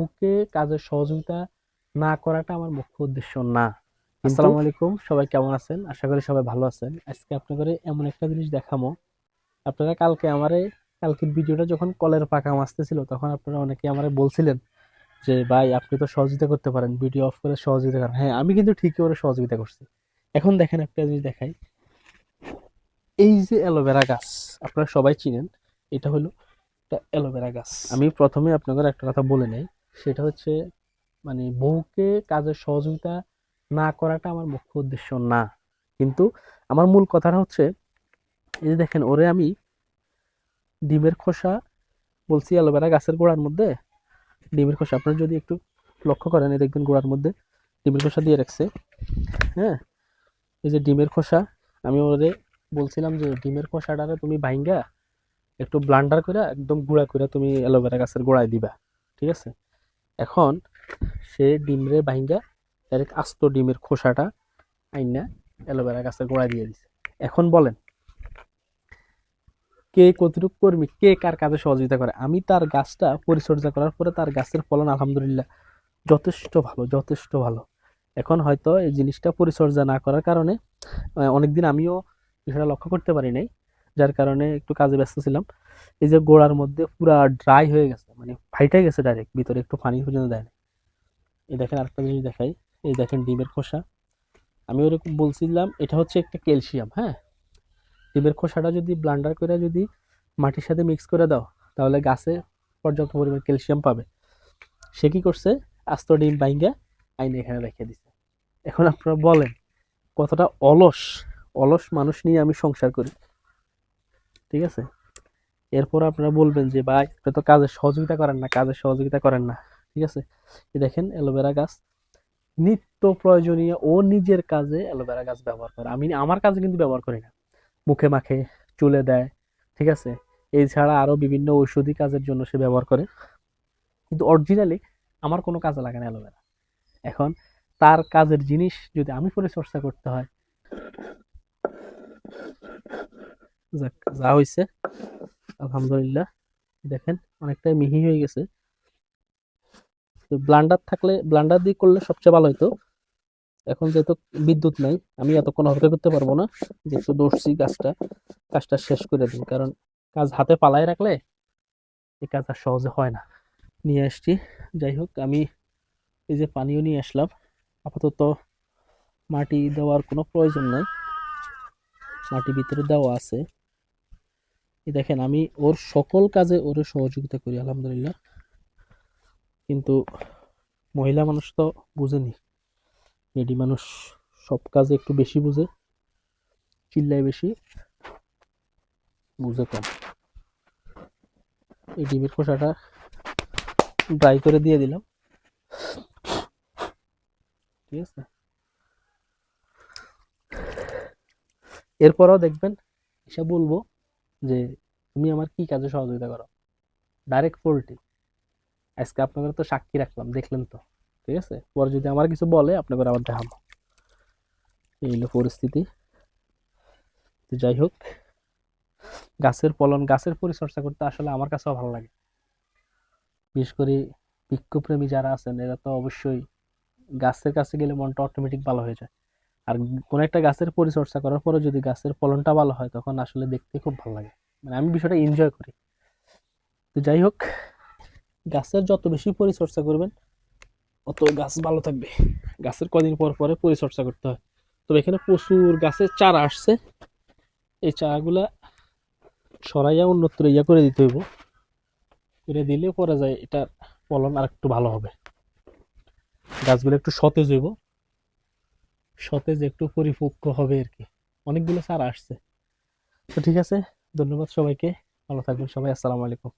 ওকে কাজের সহযোগিতা না করাটা আমার মুখ্য উদ্দেশ্য না। আসসালামু আলাইকুম সবাই কেমন আছেন? আশা করি সবাই ভালো আছেন। আজকে আপনাদের এমন একটা জিনিস দেখাবো আপনারা কালকে আমারে কালকের ভিডিওটা যখন কলের পাকা মাসতেছিল তখন আপনারা অনেকে আমারে বলছিলেন যে ভাই আপনি তো সহযোগিতা করতে পারেন ভিডিও অফ করে সহযোগিতা করেন। হ্যাঁ আমি কিন্তু ঠিকই ওরা সহযোগিতা করছি। এখন দেখেন একটা জিনিস দেখাই। এই যে অ্যালোভেরা গাছ আপনারা সবাই চিনেন এটা হলো একটা অ্যালোভেরা গাছ। আমি প্রথমে আপনাদের একটা কথা বলে নেই। সেটা হচ্ছে মানে বউকে কাজের সহযোগিতা না করাটা আমার মুখ্য উদ্দেশ্য না। কিন্তু আমার মূল কথাটা হচ্ছে, এই যে দেখেন, ওরে আমি ডিমের খোসা বলছি অ্যালোভেরা গাছের গোড়ার মধ্যে, ডিমের খোসা, আপনারা যদি একটু লক্ষ্য করেন, এই দেখবেন গোড়ার মধ্যে ডিমের খোসা দিয়ে রাখছে হ্যাঁ? এই যে ডিমের খোসা, আমি ওরে বলছিলাম যে ডিমের খোসাটারে তুমি ভাইঙ্গা, একটু ব্লান্ডার করে একদম গুঁড়া করে তুমি অ্যালোভেরা গাছের গোড়ায় দিবা, ঠিক আছে? এখন সে ডিমরে ভাইঙ্গা ডাইরেক্ট আস্ত ডিমের খোসাটা আইনা অ্যালোভেরা গাছের গোড়ায় দিয়ে দিছে। এখন বলেন, কে কতটুকু কর্মী, কে কার কাজে সহযোগিতা করে? আমি তার গাছটা পরিচর্যা করার পরে তার গাছের ফলন আলহামদুলিল্লাহ যথেষ্ট ভালো যথেষ্ট ভালো। এখন হয়তো এই জিনিসটা পরিচর্যা না করার কারণে অনেকদিন আমিও বিষয়টা লক্ষ্য করতে পারি নাই। যার কারণে একটু কাজে ব্যস্ত ছিলাম। এই যে গোড়ার মধ্যে পুরা ড্রাই হয়ে গেছে মানে ফাইটে গেছে ডাইরেক্ট ভিতরে একটু পানি পর্যন্ত দেয় না এই দেখেন আরেকটা জিনিস দেখাই, এই দেখেন ডিমের খোসা। আমি ওরকম বলছিলাম, এটা হচ্ছে একটা ক্যালসিয়াম হ্যাঁ? ডিমের খোসাটা যদি ব্লান্ডার করে যদি মাটির সাথে মিক্স করে দাও, তাহলে গাছে পর্যাপ্ত পরিমাণ ক্যালসিয়াম পাবে। সে কি করছে? আস্ত ডিম বাইঙ্গা আইনে এখানে রেখে দিছে। এখন আপনারা বলেন, কতটা অলস অলস মানুষ নিয়ে আমি সংসার করি। ঠিক আছে? এরপর আপনারা বলবেন যে, ভাই, আপনি তো কাজের সহযোগিতা করেন না কাজের সহযোগিতা করেন না। ঠিক আছে? দেখেন অ্যালোভেরা গাছ। নিত্য প্রয়োজনীয় ও নিজের কাজে অ্যালোভেরা গাছ ব্যবহার করে। আমি আমার কাজে কিন্তু ব্যবহার করি না। মুখে মাখে, চুলে দেয়, ঠিক আছে? এছাড়া আরও বিভিন্ন ঔষধি কাজের জন্য সে ব্যবহার করে। কিন্তু অরিজিনালি আমার কোনো কাজে লাগে না অ্যালোভেরা। এখন তার কাজের জিনিস যদি আমি পরিচর্চা করতে হয় যাক, যা হয়েছে আলহামদুলিল্লাহ। দেখেন অনেকটাই মিহি হয়ে গেছে। তো ব্লান্ডার থাকলে ব্লান্ডার দিয়ে করলে সবচেয়ে ভালো হতো এখন যেহেতু বিদ্যুৎ নাই আমি এতক্ষণ অপেক্ষা করতে পারব না যেহেতু দর্শি গাছটা কাজটা শেষ করে দিই কারণ কাজ হাতে পালায় রাখলে এই কাজ আর সহজে হয় না। নিয়ে আসছি। যাই হোক আমি এই যে পানিও নিয়ে আসলাম। আপাতত মাটি দেওয়ার কোনো প্রয়োজন নাই। মাটি ভিতরে দেওয়া আছে। দেখেন, আমি ওর সকল কাজে ওর সহযোগিতা করি, আলহামদুলিল্লাহ। কিন্তু মহিলা মানুষ তো বুঝেনি। মেয়েটি মানুষ সব কাজে একটু বেশি বুঝে, চিল্লায় বেশি, বুঝে কম। এই ডিমের খোসাটা ড্রাই করে দিয়ে দিলাম। ঠিক আছে? এরপরও দেখবেন, এসে বলব যে তুমি আমার কি কাজে সহযোগিতা করো? Direct poultry. আজকে আপনাদের তো সাক্ষী রাখলাম, দেখলেন তো। ঠিক আছে? পরে যদি আমার কিছু বলে, আপনাদের আবার দেখাবো। এই হলো পরিস্থিতি। তো যাই হোক, গাছের ফলন, গাছের পরিচর্যা করতে আসলে আমার কাছেও ভালো লাগে। বিশেষ করে বৃক্ষপ্রেমী যারা আছেন, এরা তো অবশ্যই গাছের কাছে গেলে মনটা অটোমেটিক ভালো হয়ে যায়। আর কোনো একটা গাছের পরিচর্যা করার পরে যদি গাছের ফলনটা ভালো হয়, তখন আসলে দেখতে খুব ভালো লাগে। মানে আমি বিষয়টা এনজয় করি। তো যাই হোক, গাছের যত বেশি পরিচর্যা করবেন, অত গাছ ভালো থাকবে। গাছের কদিন পর পরে পরিচর্যা করতে হয়। তবে এখানে প্রচুর গাছের চারা আসছে। এই চারাগুলা সরাইয়া অন্যত্র ইয়া করে দিতে হইব। করে দিলে পরে যায় এটা ফলন আর একটু ভালো হবে। গাছগুলো একটু সতেজ হইব। সতেজ একটু পরিপক্ক হবে আর কি। অনেকগুলো স্যার আসছে। তো ঠিক আছে, ধন্যবাদ সবাইকে। ভালো থাকবেন সবাই, আসসালামু আলাইকুম।